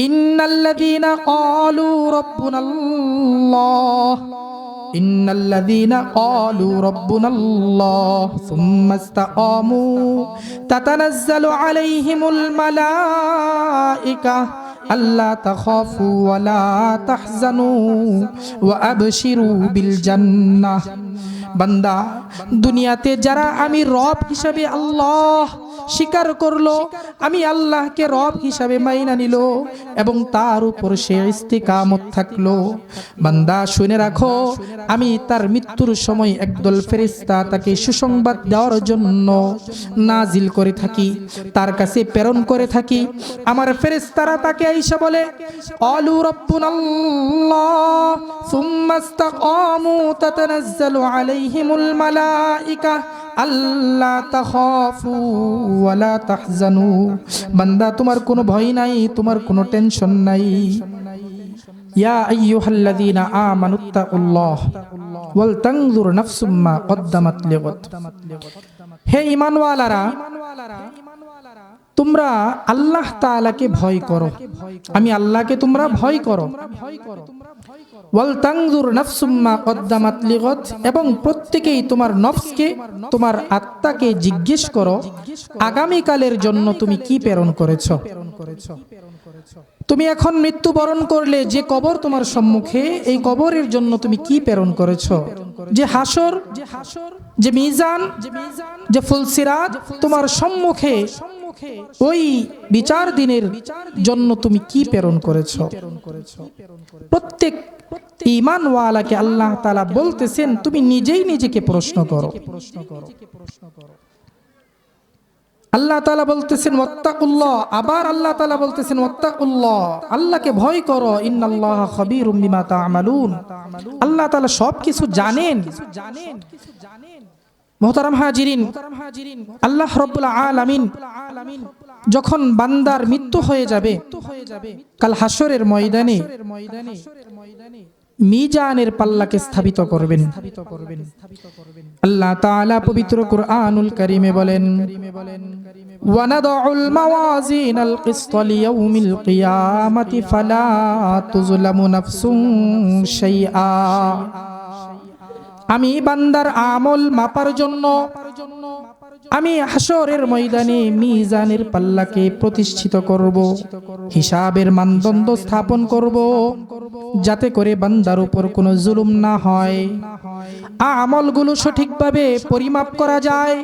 إن الذين قالوا ربنا الله إن الذين قالوا ربنا الله ثم استقاموا تتنزل عليهم الملائكة ألا تخافوا ولا تحزنوا وأبشروا بالجنة বান্দা দুনিয়াতে যারা আমি রব হিসাবে আল্লাহ স্বীকার করল। আমি আল্লাহকে রব হিসাবে মাইনা নিল এবং তার উপর সে ইস্তিকামত থাকল। বান্দা, শুনে রাখো, আমি তার মৃত্যুর সময় একদল ফেরিস্তা তাকে সুসংবাদ দেওয়ার জন্য নাজিল করে থাকি, তার কাছে প্রেরণ করে থাকি। আমার ফেরেস্তারা তাকে আইসা বলে অলু রব্বুনাল্লাহ, সুম্মা ইস্তাকামু তাতানাজ্জালু আলাইহিমুল মালাইকা। আল্লাহ তাখাফু ওয়ালা তাহজানু। বান্দা, তোমার কোনো ভয় নাই, তোমার কোনো টেনশন নাই। ইয়া আইয়ুহাল্লাযীনা আমানুত্তাকুল্লাহ ওয়াল তানজুর নাফসুম মা কদ্দামাত লিগাদ হে ঈমানওয়ালারা তোমরা আল্লাহ তাআলাকে ভয় করো। আমি আল্লাহকে তোমরা ভয় করো। এবং প্রত্যেকেই তোমার নফসকে, তোমার আত্মাকে জিজ্ঞেস করো, আগামীকালের জন্য তুমি কি প্রেরণ করেছ? তুমি এখন মৃত্যুবরণ করলে যে কবর তোমার সম্মুখে, এই কবরের জন্য তুমি কি প্রেরণ করেছ? যে হাসর, যে মিজান, যে ফুলসিরাত তোমার সম্মুখে ওই বিচার দিনের জন্য তুমি কি প্রেরণ করেছ? প্রত্যেক ইমানওয়ালাকে আল্লাহ তাআলা বলতেছেন, তুমি নিজেই নিজেকে প্রশ্ন করো। আল্লাহ তাআলা বলতেছেন, ওয়াত্তাকুল্লাহ। আবার আল্লাহ তাআলা বলতেছেন, ওয়াত্তাকুল্লাহ। আল্লাহকে ভয় করো, ইন্নাল্লাহ খাবীরুম বিমা তা'মালুন আল্লাহ তাআলা সবকিছু জানেন। মোহতারাম হাজিরিন, আল্লাহ রব্বুল আলামিন যখন বান্দার মৃত্যু হয়ে যাবে, কাল হাসরের ময়দানে মিজানের পাল্লাকে স্থাপিত করবেন। আল্লাহ তাআলা পবিত্র কুরআনুল কারীমে বলেন, ওয়ানাদাউল মাওয়াজিনাল কিসত লিয়াউমিল কিয়ামাতি ফালা তুযলামু নাফসুন শাইআ। আমি বান্দার আমল মাপার জন্য আমি হাসরের ময়দানে মিজানের পাল্লাকে প্রতিষ্ঠিত করব, হিসাবের মানদণ্ড স্থাপন করব, যাতে করে বান্দার উপর কোনো জুলুম না হয়। আমলগুলো সঠিকভাবে পরিমাপ করা যায়,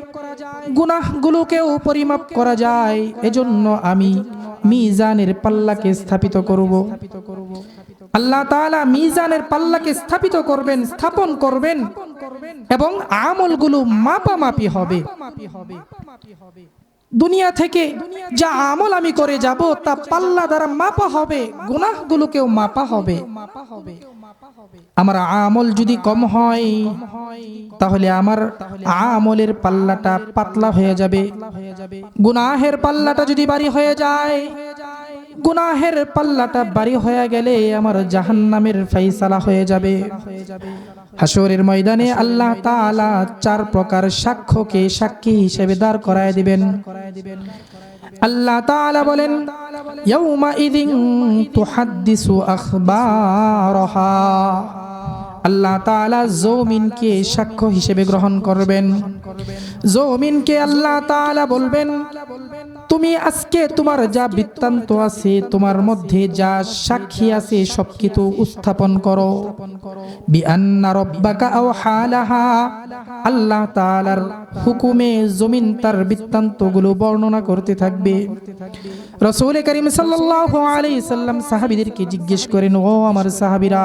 গুনাহগুলোকেও পরিমাপ করা যায়। এজন্য আমি মিজানের পাল্লাকে স্থাপিত করব। আল্লাহ তাআলা মিজানের পাল্লাকে স্থাপিত করবেন, স্থাপন করবেন এবং আমলগুলো মাপামাপি হবে। দুনিয়া থেকে যা আমল আমি করে যাব, তা পাল্লা দ্বারা মাপা হবে, গুনাহগুলোকেও মাপা হবে। আমার আমল যদি কম হয়, তাহলে আমার আমলের পাল্লাটা পাতলা হয়ে যাবে। গুনাহের পাল্লাটা যদি বাড়ি হয়ে যায় গুনাহের পাল্লাটা বাড়ি হয়ে গেলে আমার জাহান নামের ফাইসালা হয়ে যাবে। হাসরের ময়দানে আল্লাহ তাআলা চার প্রকার সাক্ষ্যকে সাক্ষী হিসেবে দাঁড় করায় দিবেন। আল্লাহ তাআলা বলেন ইয়াউমা ইদিন তুহাদ্দিসু আখবারহা। আল্লাহ তাআলা জমিনকে সাক্ষ্য হিসেবে গ্রহণ করবেন। জমিনকে আল্লাহ তাআলা বলবেন, তুমি আজকে তোমার যা বৃত্তান্ত আছে, তোমার মধ্যে যা সাক্ষী আছে, সবকিছু উত্থাপন করো। আল্লাহ তাআলার হুকুমে জমিন তার বৃত্তান্তগুলো বর্ণনা করতে থাকবে। রসুল করিম সাল্লাল্লাহু আলাইহি সাল্লাম সাহাবীদেরকে জিজ্ঞেস করেন, ও আমার সাহাবীরা,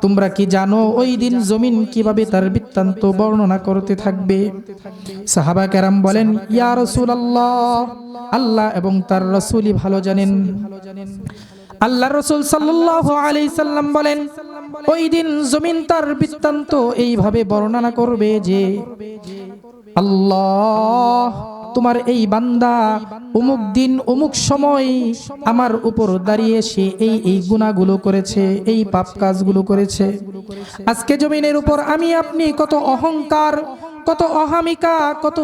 তোমরা কি জানো, ওই দিন জমিন কীভাবে তার বৃত্তান্ত বর্ণনা করতে থাকবে? সাহাবা কেরাম বলেন, ইয়া রসুল আল্লাহ আল্লাহ এবং তার রসুলই ভালো জানেন। আল্লাহ রসুল সাল্লাল্লাহু আলাইহি সাল্লাম বলেন, ওই দিন জমিন তার বৃত্তান্ত এইভাবে বর্ণনা করবে যে, আল্লাহ তোমার এই বান্দা অমুক দিন, অমুক সময় আমার উপর দাঁড়িয়ে সে এই এই গুণাগুলো করেছে, এই পাপ কাজগুলো করেছে। আজকে জমিনের উপর আমি আপনি কত অহংকার, কত অহামিকা, কত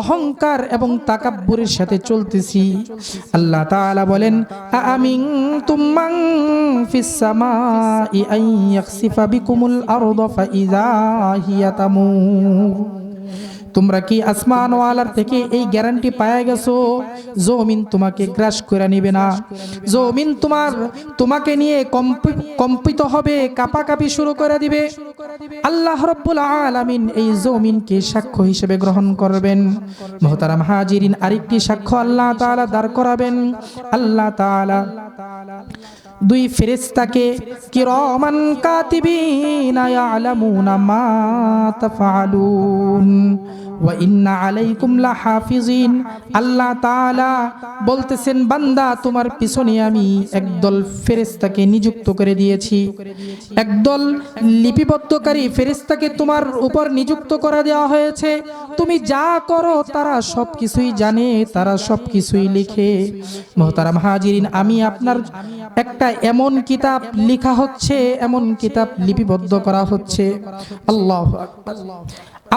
অহংকার এবং তাকাব্বুরের সাথে চলতেছি। আল্লাহ তাআলা বলেন আমিন তুম্মান ফিস সামাই আন ইয়াখসিফা বিকুমুল আরদা ফাইযা হিয়া তামুর। তোমরা কি আসমানওয়ালার থেকে এই গ্যারান্টি পায়া গেছো? জমিন তোমাকে গ্রাস করে নিবে না। জমিন তোমার তোমাকে নিয়ে কম্পি- কম্পিত হবে, কাপাকাপি শুরু করে দিবে। আল্লাহ রব্বুল আলামিন এই জমিনকে সাক্ষ্য হিসেবে গ্রহণ করবেন। মোহতারাম হাজিরিন আরেকটি সাক্ষ্য আল্লাহ তাআলা দাঁড় করাবেন। আল্লাহ তাআলা দুই ফেরেশতাকে, কিরামান কাতিবিনা ইয়ালামুনা মা তাফআলুন। ওয়া ইন্না আলাইকুম লাহাফিজিন। আল্লাহ তাআলা বলতেছেন, বান্দা, তোমার পিছনে আমি একদল ফেরেশতাকে নিযুক্ত করে দিয়েছি। একদল লিপিবদ্ধকারী ফেরেশতাকে তোমার উপর নিযুক্ত করা দেওয়া হয়েছে। তুমি যা করো, তারা সব কিছুই জানে, তারা সব কিছুই লিখে। মোহতারাম হাজিরিন, আমি আপনার একটা এমন কিতাব লেখা হচ্ছে, এমন কিতাব লিপিবদ্ধ করা হচ্ছে। আল্লাহ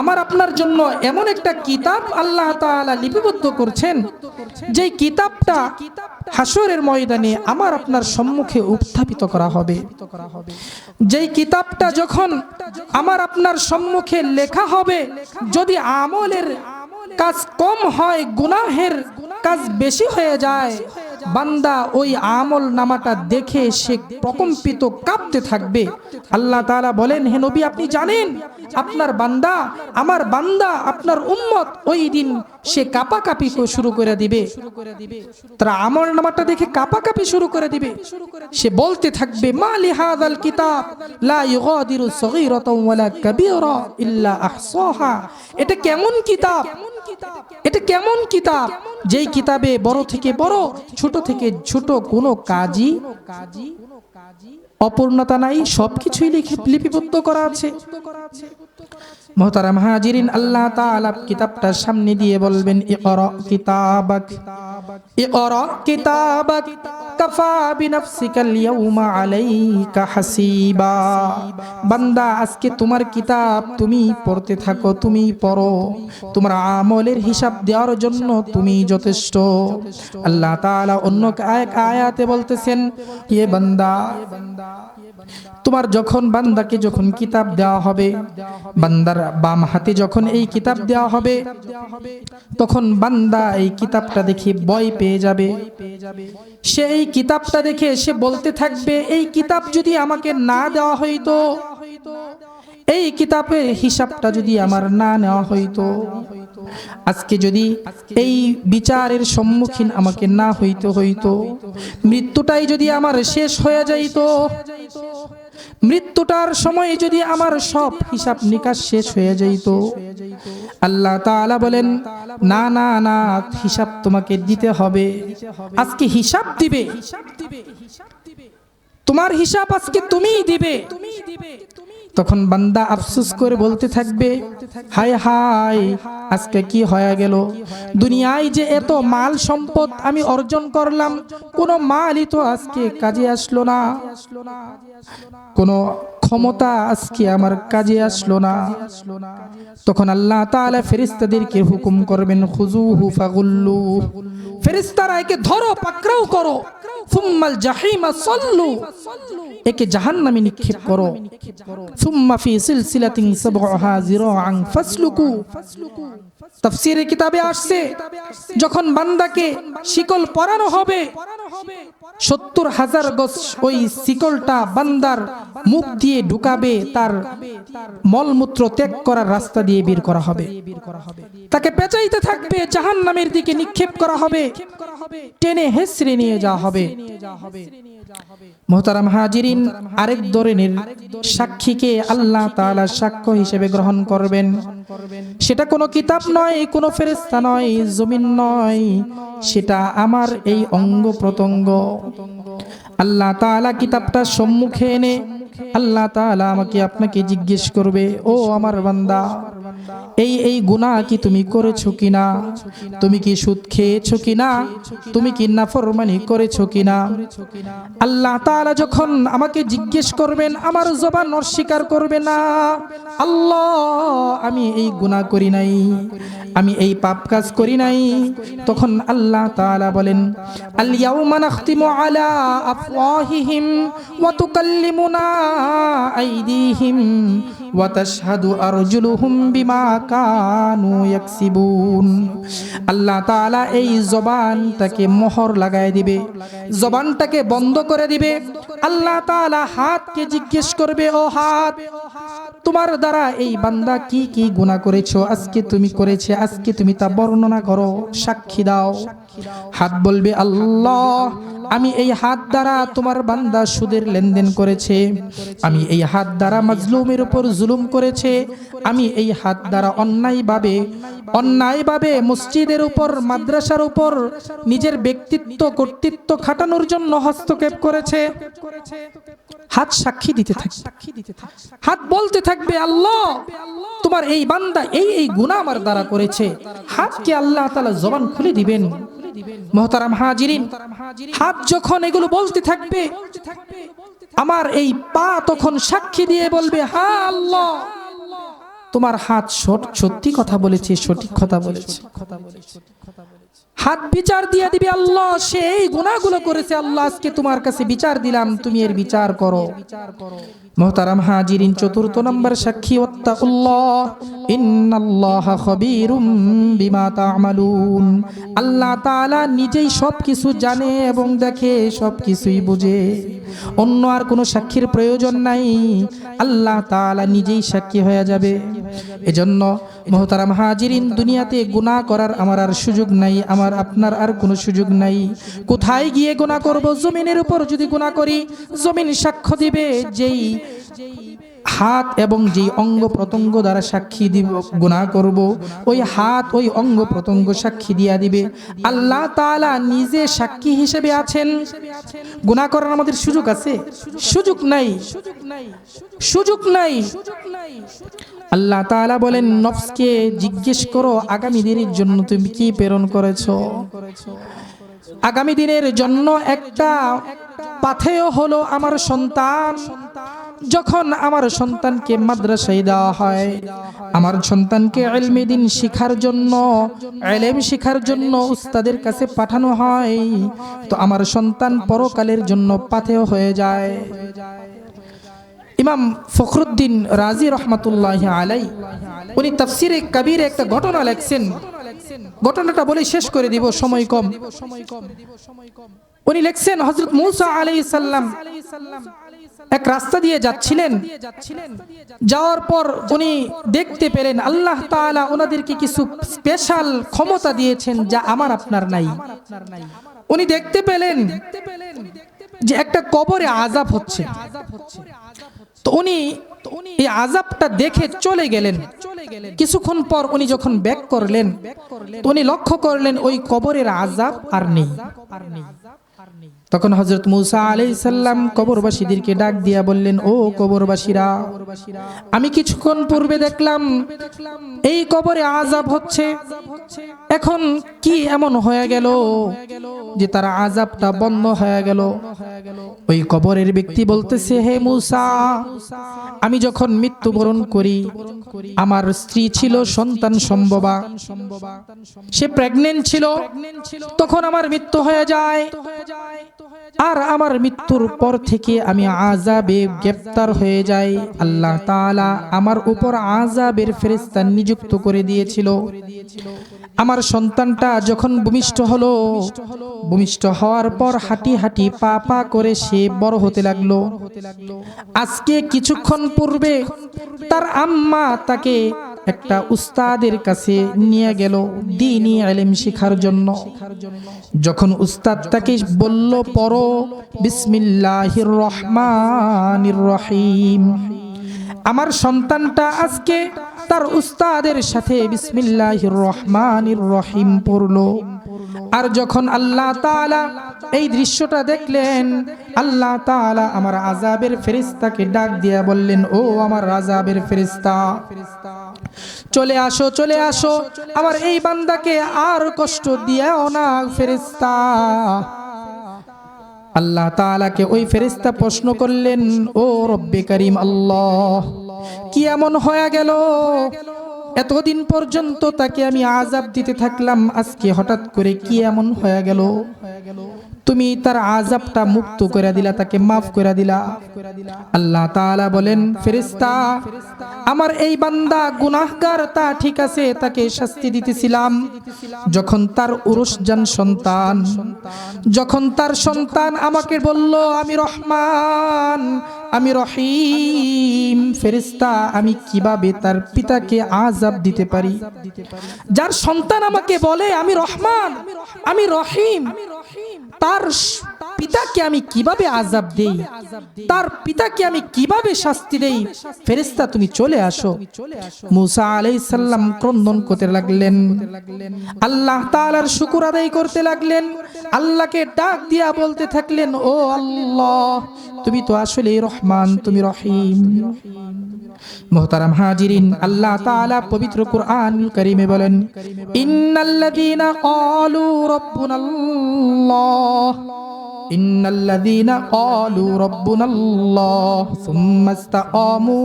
আমার আপনার জন্য এমন একটা কিতাব আল্লাহ তাআলা লিপিবদ্ধ করছেন যে কিতাবটা হাসরের ময়দানে আমার আপনার সম্মুখে উত্থাপিত করা হবে। যেই কিতাবটা যখন আমার আপনার সম্মুখে লেখা হবে, যদি আমলের কাজ কম হয়, গুনাহের কাজ বেশি হয়ে যায় বান্দা ওই আমল নামাটা দেখে সে প্রকম্পিত কাঁপতে থাকবে। আল্লাহ তালা বলেন, হে নবী, আপনি জানেন আপনার বান্দা, আমার বান্দা, আপনার উম্মত, ওই দিন সে কাপাকাপি কো- শুরু করে দিবে। তারা আমল নামাটা দেখে কাপাকাপি শুরু করে দিবে। সে বলতে থাকবে, মা লিহাদাল কিতাব, লা ইউগাদিরু সগীরাতাও ওয়ালা কাবীরা ইল্লা আহসাহা। এটা কেমন কিতাব? এটা কেমন কিতাব? যেই কিতাবে বড় থেকে বড়, ছোট থেকে ছোট কোনো কাজই অপূর্ণতা নাই সবকিছুই লিখে লিপিবদ্ধ করা আছে। মোহতারাম হাজিরিন, আল্লাহ তাআলা কিতাবটার সামনে দিয়ে বলবেন, ইকরা কিতাবাক। ইকরা কিতাবাক। কাফা বিনাফসিকাল ইয়াউমা আলাইকা হাসিবা। বান্দা, আজকে তোমার কিতাব তুমি পড়তে থাকো, তুমি পড়ো। তোমার আমলের হিসাব দেওয়ার জন্য তুমি যথেষ্ট। আল্লাহ তাআলা অন্য এক আয়াতে বলতেছেন ইয়ে বান্দা তোমার যখন বান্দাকে যখন কিতাব দেওয়া হবে, বান্দার বাম হাতে যখন এই কিতাব দেওয়া হবে, তখন বান্দা এই কিতাবটা দেখে ভয় পেয়ে যাবে। সে এই কিতাবটা দেখে সে বলতে থাকবে, এই কিতাব যদি আমাকে না দেওয়া হইতো, এই কিতাবের হিসাবটা যদি আমার না নেওয়া হইতো, আজকে যদি এই বিচারের সম্মুখীন আমাকে না হইতে হইতো, মৃত্যুটাই যদি আমার শেষ হয়ে যাইতো মৃত্যুটার সময় যদি আমার সব হিসাব নিকাশ শেষ হয়ে যাইত। আল্লাহ তাআলা বলেন, না না না, হিসাব তোমাকে দিতে হবে। আজকে হিসাব দিবে। তোমার হিসাব আজকে তুমিই দিবে। তখন বান্দা আফসোস করে বলতে থাকবে, হায় হায়, আজকে কি হয়ে গেল? দুনিয়ায় যে এত মাল সম্পদ আমি অর্জন করলাম, কোনো মালই তো আজকে কাজে আসলো না। কোনো ক্ষমতা আজকে আমার কাজে আসলো না। তখন আল্লাহ তাআলা ফেরেশতাদেরকে হুকুম করবেন খুজুহু ফাগুল্লু ফেরেশতারা একে ধরো, পাকড়াও করো। ফুম্মাল জাহিমা সল্লু। একে জাহান্নামে নিক্ষেপ করো। সুম্মা ফি সিলসিলাতিন সাবআহা জিরাআন ফাসলুকু। তাফসীরে কিতাবে আসছে, যখন বান্দাকে শিকল পরানো হবে সত্তর হাজার ওই শিকলটা বান্দার মুখ দিয়ে ঢুকাবে, তার মলমূত্র ত্যাগ করার রাস্তা দিয়ে বের করা হবে। তাকে পেঁচাইতে থাকবে জাহান নামের দিকে নিক্ষেপ করা হবে। টেনে হেসড়ে নিয়ে যাওয়া হবে। মোহতারাম হাজিরিন আরেক ধরনের সাক্ষীকে আল্লাহ তাআলা সাক্ষ্য হিসেবে গ্রহণ করবেন। সেটা কোনো কিতাব নয়, কোনো ফেরেস্তা নয়, জমিন নয়। সেটা আমার এই অঙ্গ প্রত্যঙ্গ। আল্লাহ তাআলা কিতাবটা সম্মুখে এনে আল্লাহ তাআলা আমাকে আপনাকে জিজ্ঞেস করবে, ও আমার বান্দা এই এই গুনাহ কি তুমি করেছ কিনা? তুমি কি সুদ খেয়েছো কিনা? তুমি কি নাফরমানি করেছ কিনা? আল্লাহ তাআলা যখন আমাকে জিজ্ঞেস করবেন, আমার জবান অস্বীকার করবে না। আল্লাহ, আমি এই গুনাহ করি নাই। আমি এই পাপ কাজ করি নাই। তখন আল্লাহ তাআলা বলেন আল ইয়াউমা নাখতিমু আলা আফওয়াহিহিম ওয়া তুকাল্লিমুনা আইদিহিম ওয়া তাশহাদু আরজুলুহুম বিমা কানু ইয়াকসিবুন। আল্লাহ তাআলা এই জবানটাকে মোহর লাগায় দিবে, জবানটাকে বন্ধ করে দিবে। আল্লাহ তাআলা হাতকে জিজ্ঞেস করবে, ও হাত, তোমার দ্বারা এই বান্দা কি কি গুনাহ করেছ? আজকে তুমি করেছে, আজকে তুমি তা বর্ণনা করো, সাক্ষী দাও। হাত বলবে, আল্লাহ আমি এই হাত দ্বারা তোমার বান্দা সুদের লেনদেন করেছে। আমি এই হাত দ্বারা মাজলুমের উপর জুলুম করেছে। আমি এই হাত দ্বারা অন্যায়ভাবে অন্যায়ভাবে মসজিদের উপর, মাদ্রাসার উপর নিজের ব্যক্তিত্ব, কর্তৃত্ব খাটানোর জন্য হস্তক্ষেপ করেছে। হাত সাক্ষী দিতে থাকবে হাত বলতে থাকবে, আল্লাহ, তোমার এই বান্দা এই এই গুনাহ আমার দ্বারা করেছে। হাতকে আল্লাহ তালা জবান খুলে দিবেন। মহতারাম হাজিরিন, হাত যখন এগুলো বলতে থাকবে, আমার এই পা তখন সাক্ষী দিয়ে বলবে, হা আল্লাহ। তোমার হাত সত্যি কথা বলেছে, সঠিক কথা বলেছে। হাত বিচার দিয়ে দিবে, আল্লাহ, সেই গুনাহগুলো করেছে। আল্লাহ, আজকে তোমার কাছে বিচার দিলাম, তুমি এর বিচার করো বিচার করো। মোহতারাম হাজিরিন চতুর্থ নম্বর সাক্ষী, ওয়াত্তাকুল্লাহ। ইন্নাল্লাহা খবীরুম বিমা তা'মালুন। আল্লাহ তাআলা নিজেই সবকিছু জানে এবং দেখে, সবকিছুই বুঝে। অন্য আর কোনো সাক্ষীর প্রয়োজন নাই। আল্লাহ তাআলা নিজেই সাক্ষী হয়ে যাবে। এজন্য মোহতারাম হাজিরিন দুনিয়াতে গুনাহ করার আমার আর সুযোগ নাই, আমার আপনার আর কোনো সুযোগ নাই। কোথায় গিয়ে গুনাহ করব? জমিনের উপর যদি গুনাহ করি, জমিন সাক্ষ্য দিবে যেই হাত এবং যেই অঙ্গ প্রত্যঙ্গ দ্বারা সাক্ষী দিব, গুনাহ করব, ওই হাত, ওই অঙ্গ প্রত্যঙ্গ সাক্ষী দিয়া দিবে। আল্লাহ তাআলা নিজে সাক্ষী হিসেবে আছেন। গুনাহ করার আমাদের সুযোগ আছে? সুযোগ নাই। সুযোগ নাই। আল্লাহ তাআলা বলেন, নফসকে জিজ্ঞেস করো, আগামী দিনের জন্য তুমি কি প্রেরণ করেছ? আগামী দিনের জন্য একটা পাথেয় হলো আমার সন্তান। যখন আমার সন্তানকে মাদ্রাসায় দেওয়া হয়, আমার সন্তানকে এলমে দিন শিখার জন্য, এলেম শিখার জন্য উস্তাদের কাছে পাঠানো হয়, তো আমার সন্তান পরকালের জন্য পাথেয় হয়ে যায়। ইমাম ফখরুদ্দিন রাজি রহমাতুল্লাহ আলাই, উনি তাফসিরে কবির একটা ঘটনা লেখছেন। ঘটনাটা বলে শেষ করে দিব, সময় কম। উনি লেখছেন হজরত মুসা আলাই সাল্লাম এক রাস্তা দিয়ে যাচ্ছিলেন। যাওয়ার পর উনি দেখতে পেলেন আল্লাহ তাআলা ওনাদেরকে কিছু স্পেশাল ক্ষমতা দিয়েছেন যা আমার আপনার নাই। উনি দেখতে পেলেন যে একটা কবরে আজাব হচ্ছে। তো উনি এই আজাবটা দেখে চলে গেলেন। কিছুক্ষণ পর উনি যখন ব্যাক করলেন উনি লক্ষ্য করলেন ওই কবরের আজাব আর নেই। তখন হজরত মুসা আলাই সাল্লাম কবরবাসীদেরকে ডাক দিয়া বললেন, ও কবরবাসীরা, আমি কিছুক্ষণ পূর্বে দেখলাম, এই কবরে আজাব হচ্ছে। এখন কি এমন হয়ে গেল যে তার আজাবটা বন্ধ হয়ে গেল? ওই কবরের ব্যক্তি বলতেছে, হে মুসা, আমি যখন মৃত্যুবরণ করি, আমার স্ত্রী ছিল সন্তান সম্ভবা। সে প্রেগনেন্ট ছিল, তখন আমার মৃত্যু হয়ে যায়। আর আমার মৃত্যুর পর থেকে আমি আজাবে গ্রেপ্তার হয়ে যাই। আল্লাহ তাআলা আমার উপর আজাবের ফেরেশতা নিযুক্ত করে দিয়েছিল। আমার সন্তানটা যখন ভূমিষ্ঠ হলো, ভূমিষ্ঠ হওয়ার পর হাঁটি হাঁটি পা পা করে সে বড় হতে লাগল। আজকে কিছুক্ষণ পূর্বে তার আম্মা তাকে একটা উস্তাদের কাছে নিয়ে গেল দিনই আলেম শিখার জন্য। যখন উস্তাদ তাকে বলল, পড়ো, বিসমিল্লাহির রহমানির রহিম। আমার সন্তানটা আজকে তার উস্তাদের সাথে বিসমিল্লাহির রহমানির রহিম পড়ল। আর যখন আল্লাহ তাআলা এই দৃশ্যটা দেখলেন, আল্লাহ তাআলা আমার আজাবের ফেরিস্তাকে ডাক দিয়া বললেন, ও আমার আজাবের ফেরিস্তা চলে আসো চলে আসো। আমার এই বান্দাকে আর কষ্ট দিও না ফেরেস্তা আল্লাহ তাআলাকে ওই ফেরেস্তা প্রশ্ন করলেন, ও রব্বে করিম আল্লাহ কি এমন হয়ে গেল? এতদিন পর্যন্ত তাকে আমি আজাব দিতে থাকলাম, আজকে হঠাৎ করে কি এমন হয়ে গেল? তুমি তার আজাবটা মুক্ত করে দিলা, তাকে মাফ করে দিলা। আল্লাহ তাআলা বলেন, ফেরেশতা, আমার এই বান্দা গুনাহগার, তা ঠিক আছে, তাকে শাস্তি দিতেছিলাম। যখন তার উরুসজান সন্তান, যখন তার সন্তান আমাকে বলল, আমি রহমান আমি রহিম ফেরিস্তা আমি কীভাবে তার পিতাকে আজাব দিতে পারি? যার সন্তান আমাকে বলে, আমি রহমান, আমি রহিম। তার পিতাকে আমি কীভাবে আজাব দেই? তার পিতাকে আমি কীভাবে শাস্তি দেই? ফেরেশতা, তুমি চলে আসো। মুসা আলাইহিস সালাম ক্রন্দন করতে লাগলেন। আল্লাহ তাআলার শুকর আদায় করতে লাগলেন। আল্লাহকে ডাক দিয়া বলতে থাকলেন, ও আল্লাহ, তুমি তো আসলে রহমান, তুমি রহিম। মোহতারাম হাজিরিন, আল্লাহ তাআলা পবিত্র কুরআন কারীমে বলেন ইন্নাল্লাযীনা ক্বালু রাব্বুনাল্লাহ। ইন্নাল্লাযীনা ক্বালু রাব্বুনাল্লাহ সুম্মা ইসতাকামু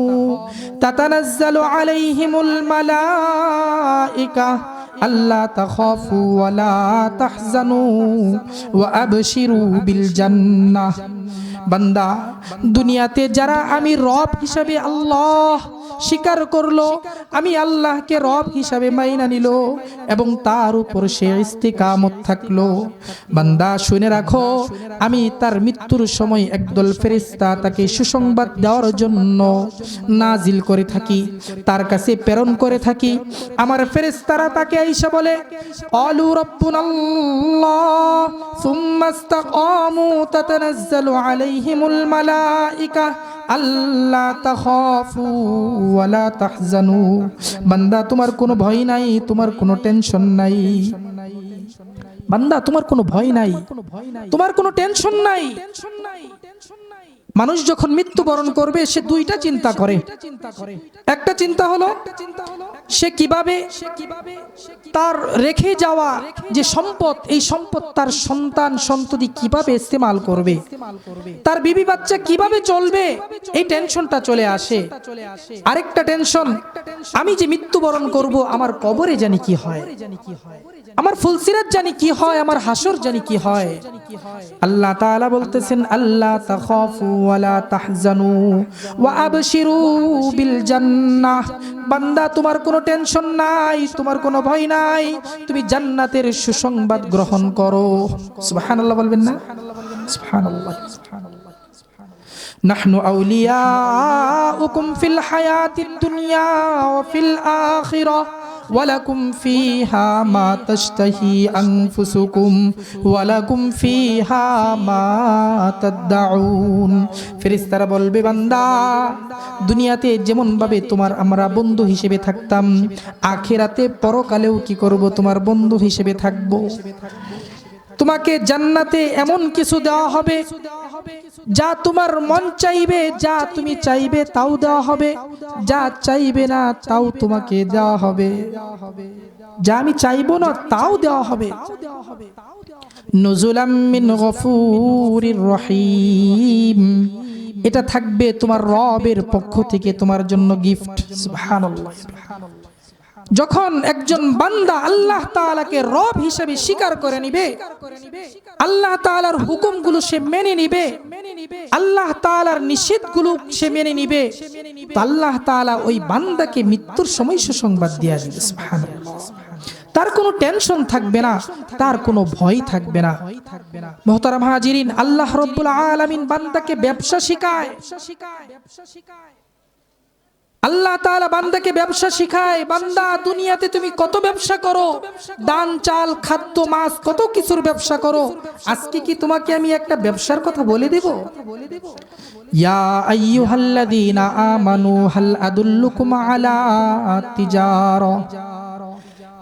তাতানাজ্জালু আলাইহিমুল মালাইকা আল্লা তাখাফু ওয়া লা তাহজানু ওয়া আবশিরু বিল জান্নাহ। বান্দা, দুনিয়াতে যারা আমি রব হিসাবে আল্লাহ স্বীকার করল। আমি আল্লাহকে রব হিসাবে মাইনা নিল এবং তার উপর সে ইস্তিকামত থাকল। বান্দা, শুনে রাখো, আমি তার মৃত্যুর সময় একদল ফেরেশতা তাকে সুসংবাদ দেওয়ার জন্য নাজিল করে থাকি, তার কাছে প্রেরণ করে থাকি। আমার ফেরেশতারা তাকে আইসা বলে অলু রব্বুনাল্লাহ, সুম্মা ইসতাকামু তাতানাজ্জালু আলাইহিমুল মালাইকা। আল্লাহ তাখাফু ওয়ালা তাহজানু। বান্দা, তোমার কোনো ভয় নাই, তোমার কোনো টেনশন নাই। বান্দা, তোমার কোনো ভয় নাই, তোমার কোনো টেনশন নাই। মানুষ যখন মৃত্যুবরণ করবে, সে দুইটা চিন্তা করে। একটা চিন্তা হলো, সে কীভাবে তার রেখে যাওয়া যে সম্পদ, এই সম্পদ তার সন্তান সন্ততি কীভাবে ইস্তেমাল করবে? তার বিবি বাচ্চা কীভাবে চলবে? এই টেনশনটা চলে আসে। আরেকটা টেনশন, আমি যে মৃত্যুবরণ করব, আমার কবরে জানি কি হয়। আমার ফুলসিরাত জানি কি হয় আমার হাসর জানি কি হয় আল্লাহ তাআলা বলতেছেন আল্লাহ তাখাফু ওয়ালা তাহজানু ওয়া আবশিরু বিল জান্নাহ বান্দা তোমার কোনো টেনশন নাই তোমার কোনো ভয় নাই তুমি জান্নাতের সুসংবাদ গ্রহণ করো সুবহানাল্লাহ বলবেন না সুবহানাল্লাহ نحن أولياؤكم في الحياة الدنيا وفي الآخرة ولكم فيها ما تشتهي أنفسكم ولكم فيها ما تدعون ফেরেশতারা বলবে বান্দা দুনিয়াতে যেমন ভাবে তোমার আমরা বন্ধু হিসেবে থাকতাম আখেরাতে পরকালেও কি করব তোমার বন্ধু হিসেবে থাকবো তোমাকে জান্নাতে এমন কিছু দেওয়া হবে যা তোমার মন চাইবে যা তুমি চাইবে তাও দেওয়া হবে। যা চাইবে না তাও তোমাকে দেওয়া হবে। যা আমি চাইব না তাও দেওয়া হবে। নজুলাম মিন গফুরির রহিম। এটা থাকবে তোমার রবের পক্ষ থেকে তোমার জন্য গিফট সুবহানাল্লাহ। যখন একজন বান্দা আল্লাহ তাআলাকে রব হিসেবে স্বীকার করে নিবে, আল্লাহ তাআলার হুকুমগুলো সে মেনে নিবে, আল্লাহ তাআলার নিষেধগুলো সে মেনে নিবে আল্লাহ তাআলা ওই বান্দাকে মৃত্যুর সময় সুসংবাদ দিয়ে সুবহানাল্লাহ। তার কোনো টেনশন থাকবে না, তার কোনো ভয় থাকবে না। মোহতারাম হাজিরিন, আল্লাহ রব্বুল আলামিন বান্দাকে ব্যবসা শিখায়। আল্লাহ তাআলা বান্দাকে ব্যবসা শিখায়, বান্দা, দুনিয়াতে তুমি কত ব্যবসা করো? দান, চাল, খাদ্য, মাছ, কত কিছুর ব্যবসা করো? আজকে কি তোমাকে আমি একটা ব্যবসার কথা বলে দেব? ইয়া আইয়ুহাল্লাযীনা আমানু, হাল আলা তিজারা।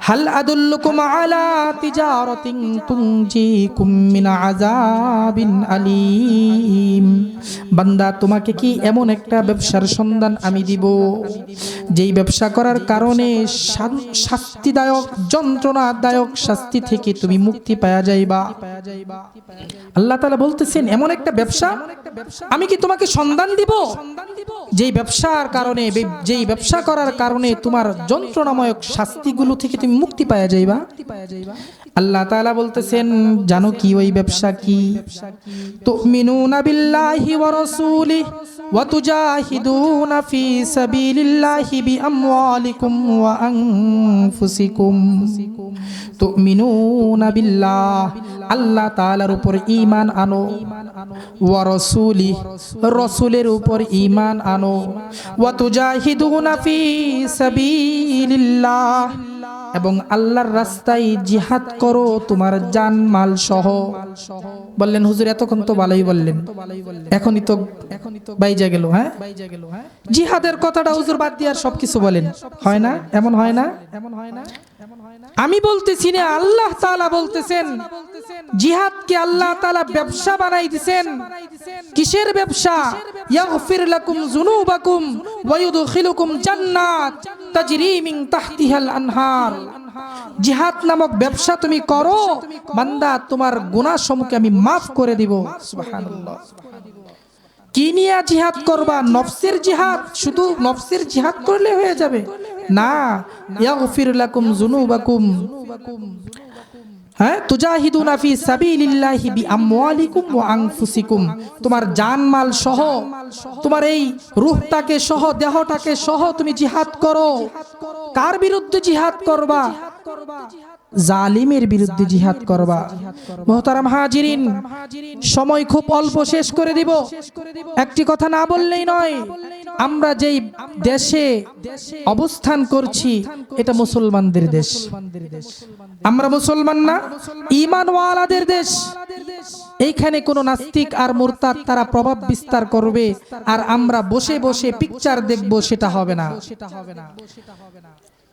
হাল আদুল্লুকুম আলা তিজারাতিন তুনজিকুম মিন আযাবিন আলীম। বান্দা, তোমাকে কি এমন একটা ব্যবসার সন্ধান আমি দিব, যেই ব্যবসা করার কারণে শাস্তিদায়ক, যন্ত্রণাদায়ক শাস্তি থেকে তুমি মুক্তি পাওয়া যাইবা? আল্লাহ তাআলা বলতেছেন, এমন একটা ব্যবসা আমি কি তোমাকে সন্ধান দিব? যেই ব্যবসার কারণে, যেই ব্যবসা করার কারণে তোমার যন্ত্রণাময়ক শাস্তিগুলো থেকে তুমি মুক্তি পাওয়া যাইবা। আল্লাহ তাআলা বলতেছেন, জানো কি ওই ব্যবসা কি? তুমিনুনা বিল্লাহি ওয়া রাসূলিহি ওয়া তুজাহিদুনা ফি সাবিলিল্লাহি বিআমওয়ালিকুম ওয়া আনফুসিকুম। তুমিনুনা বিল্লাহ, আল্লাহ তাআলার উপর ঈমান আনো ওয়া রাসূলি রাসূলের উপর ঈমান আনো। ওয়া তুজাহিদুনা ফি সাবিলিল্লাহ এবং আল্লাহর রাস্তায় জিহাদ করো, তোমার জান মাল সহ। বললেন, হুজুর, এতক্ষণ তো ভালোই বললেন। এখনই তো এখনই তো বাইজা গেল হ্যাঁ? জিহাদের কথাটা হুজুর বাদ দিয়ে আর সবকিছু বলেন। হয় না এমন হয় না? এমন হয় না? আমি বলতেছি না, আল্লাহ তাআলা বলতেছেন। জিহাদকে আল্লাহ তাআলা ব্যবসা বানাই দিছেন। কিসের ব্যবসা? ইয়াগফির লাকুম যুনুবাকুম ওয়া ইউদখিলুকুম জান্নাত তাজরি মিন তাহতিহাল আনহার। জিহাদ নামক ব্যবসা তুমি করো, বান্দা, তোমার গুনাহ সমূহকে আমি মাফ করে দিব। সুবহানাল্লাহ। কি নিয়ে জিহাদ করবা? নফসের জিহাদ? শুধু নফসের জিহাদ করলে হয়ে যাবে। না, ইয়াগফির লাকুম যুনুবাকুম। হ্যাঁ তুজাহিদুনা ফি সাবিলিল্লাহি বিআমওয়ালিকুম ওয়া আনফুসিকুম। তোমার জানমাল সহ, তোমার এই রূহটাকে সহ, দেহটাকে সহ তুমি জিহাদ করো। কার বিরুদ্ধে জিহাদ করবা? জালিমের বিরুদ্ধে জিহাদ করবা। মোহতারাম হাজিরিন, সময় খুব অল্প শেষ করে দিব। একটি কথা না বললেই নয় আমরা যেই দেশে অবস্থান করছি, এটা মুসলমানদের দেশ। আমরা মুসলমান না ইমানওয়ালাদের দেশ। এইখানে কোন নাস্তিক আর মোরতার তারা প্রভাব বিস্তার করবে, আর আমরা বসে বসে পিকচার দেখব সেটা হবে না সেটা হবে না।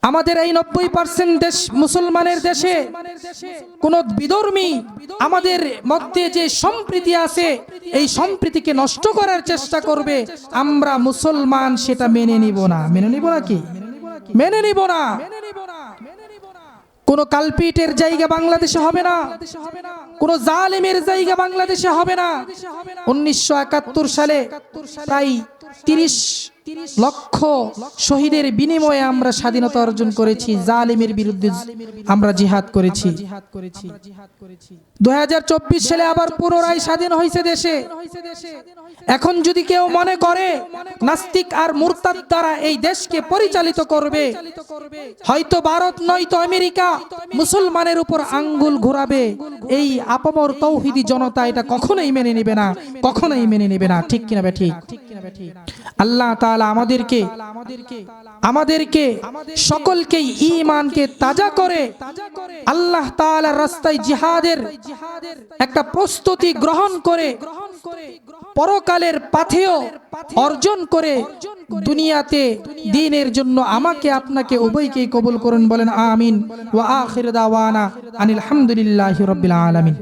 আমাদের এই নব্বই পার্সেন্ট দেশ মুসলমানের দেশে, কোন বিধর্মী আমাদের মধ্যে যে সম্প্রীতি আছে, এই সম্প্রীতিকে নষ্ট করার চেষ্টা করবে, আমরা মুসলমান সেটা মেনে নিব না। মেনে নিব না কি? মেনে নিব না। কোন কালপিটের জায়গা বাংলাদেশে হবে না। কোন জালেমের জায়গা বাংলাদেশে হবে না। উনিশশো একাত্তর সালে প্রায় তিরিশ লক্ষ শহীদের বিনিময়ে আমরা স্বাধীনতা অর্জন করেছি জালিমের বিরুদ্ধে আমরা জিহাদ করেছি। দুই সালে আবার পুনরায় স্বাধীন হয়েছে দেশে। এখন যদি কেউ মনে করে নাস্তিক আর মুরতাদ দ্বারা এই দেশকে পরিচালিত করবে হয়তো ভারত নয়তো আমেরিকা মুসলমানের উপর আঙ্গুল ঘোরাবে। এই আপামর তৌহিদি জনতা এটা কখনোই মেনে নেবে না কখনোই মেনে নেবে না। ঠিক কিনা ঠিক? আল্লাহ তাআলা আমাদেরকে আমাদেরকে সকলকে ইমানকে তাজা করে, আল্লাহ তাআলার রাস্তায় জিহাদের একটা প্রস্তুতি গ্রহণ করে, পরকালের পাথেও অর্জন করে দুনিয়াতে দিনের জন্য আমাকে আপনাকে উভয়কে কবুল করুন বলেন আমিন। ওয়া আখির দাওয়ানা আনিল হামদুলিল্লাহি রাব্বিল আলামিন।